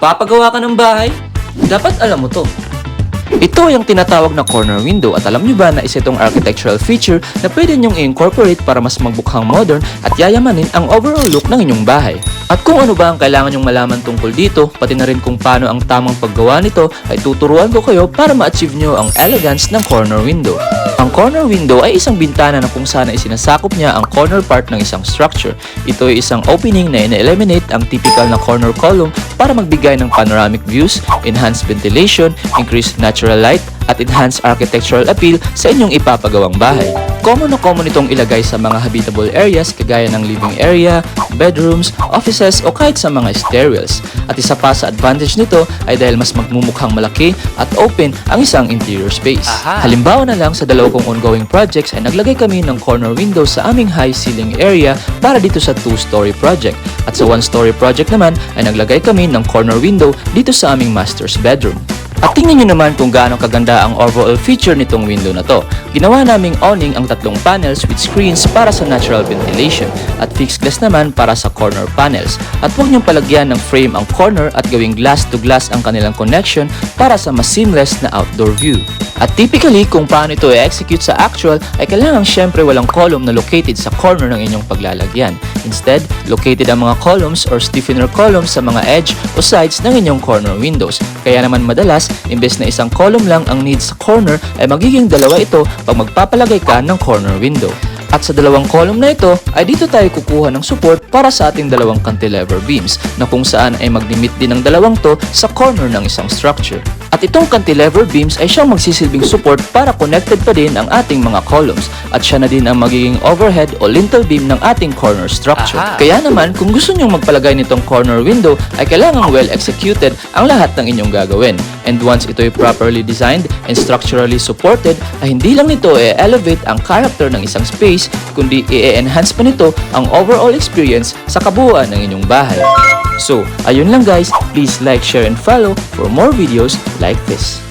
Magpapagawa ka ng bahay? Dapat alam mo to. Ito ay ang tinatawag na corner window at alam nyo ba na isa itong architectural feature na pwede nyong i-incorporate para mas magbukhang modern at yayamanin ang overall look ng inyong bahay. At kung ano ba ang kailangan nyong malaman tungkol dito, pati na rin kung paano ang tamang paggawa nito, ay tuturuan ko kayo para ma-achieve nyo ang elegance ng corner window. Ang corner window ay isang bintana na kung saan ay sinasakop niya ang corner part ng isang structure. Ito ay isang opening na ina-eliminate ang typical na corner column para magbigay ng panoramic views, enhanced ventilation, increased natural light, at enhanced architectural appeal sa inyong ipapagawang bahay. Common na common itong ilagay sa mga habitable areas kagaya ng living area, bedrooms, offices o kahit sa mga stairwells. At isa pa sa advantage nito ay dahil mas magmumukhang malaki at open ang isang interior space. Aha. Halimbawa na lang sa dalawa kong ongoing projects ay naglagay kami ng corner window sa aming high ceiling area para dito sa two-story project. At sa one-story project naman ay naglagay kami ng corner window dito sa aming master's bedroom. At tingnan nyo naman kung gaano kaganda ang overall feature nitong window na to. Ginawa naming awning ang tatlong panels with screens para sa natural ventilation at fixed glass naman para sa corner panels. At huwag niyong palagyan ng frame ang corner at gawing glass to glass ang kanilang connection para sa mas seamless na outdoor view. At typically, kung paano ito i-execute sa actual, ay kailangan syempre walang column na located sa corner ng inyong paglalagyan. Instead, located ang mga columns or stiffener columns sa mga edge o sides ng inyong corner windows. Kaya naman madalas, imbes na isang column lang ang need sa corner, ay magiging dalawa ito pag magpapalagay ka ng corner window. At sa dalawang column na ito ay dito tayo kukuha ng support para sa ating dalawang cantilever beams na kung saan ay maglimit din ang dalawang to sa corner ng isang structure. At itong cantilever beams ay siyang magsisilbing support para connected pa din ang ating mga columns at siya na din ang magiging overhead o lintel beam ng ating corner structure. Aha. Kaya naman kung gusto nyong magpalagay nitong corner window ay kailangang well executed ang lahat ng inyong gagawin. And once ito ay properly designed and structurally supported ay hindi lang nito i-elevate ang character ng isang space kundi i-enhance pa nito ang overall experience sa kabuuan ng inyong bahay. So, ayun lang guys, please like, share, and follow for more videos like this.